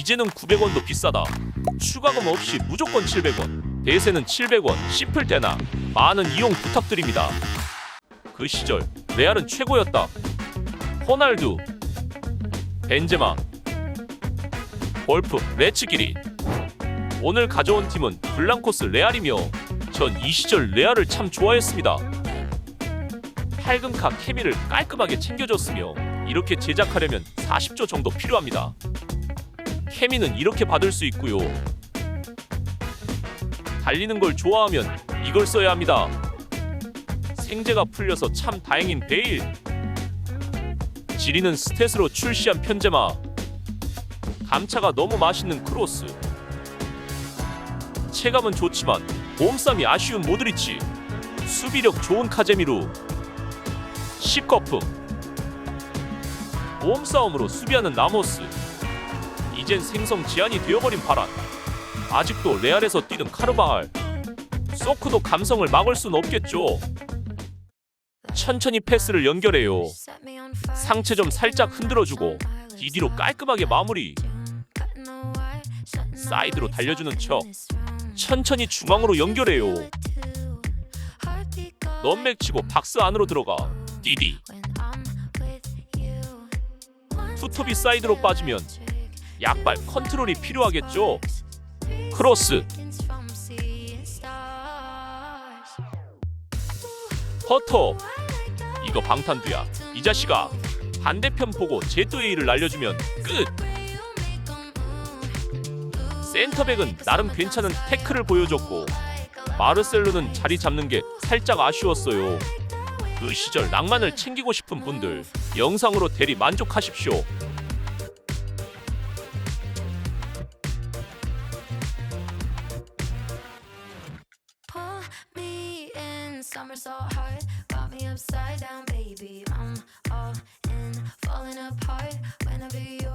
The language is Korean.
이제는 900원도 비싸다. 추가금 없이 무조건 700원. 대세는 700원. 씹을 때나 많은 이용 부탁드립니다. 그 시절 레알은 최고였다. 호날두, 벤제마, 볼프, 레츠기리. 오늘 가져온 팀은 블랑코스 레알이며 전 이 시절 레알을 참 좋아했습니다. 팔금카 케미를 깔끔하게 챙겨줬으며 이렇게 제작하려면 40조 정도 필요합니다. 케미는 이렇게 받을 수 있고요. 달리는 걸 좋아하면 이걸 써야 합니다. 생제가 풀려서 참 다행인 베일. 지리는 스탯으로 출시한 편제마. 감차가 너무 맛있는 크로스. 체감은 좋지만 몸싸움이 아쉬운 모드리치. 수비력 좋은 카제미루. 십거품. 몸싸움으로 수비하는 라모스. 이젠 생성 지안이 되어버린 바란. 아직도 레알에서 뛰는 카르바알. 소크도 감성을 막을 순 없겠죠. 천천히 패스를 연결해요. 상체 좀 살짝 흔들어주고 디디로 깔끔하게 마무리. 사이드로 달려주는 척. 천천히 중앙으로 연결해요. 넌맥 치고 박스 안으로 들어가. 디디. 투톱이 사이드로 빠지면 약발 컨트롤이 필요하겠죠. 크로스. 퍼터. 이거 방탄두야. 이 자식아. 반대편 보고 제트웨이를 날려주면 끝. 센터백은 나름 괜찮은 태클을 보여줬고 마르셀로는 자리 잡는 게 살짝 아쉬웠어요. 그 시절 낭만을 챙기고 싶은 분들 영상으로 대리 만족하십시오. somersault heart Got me upside down, baby. I'm all in, falling apart. Whenever you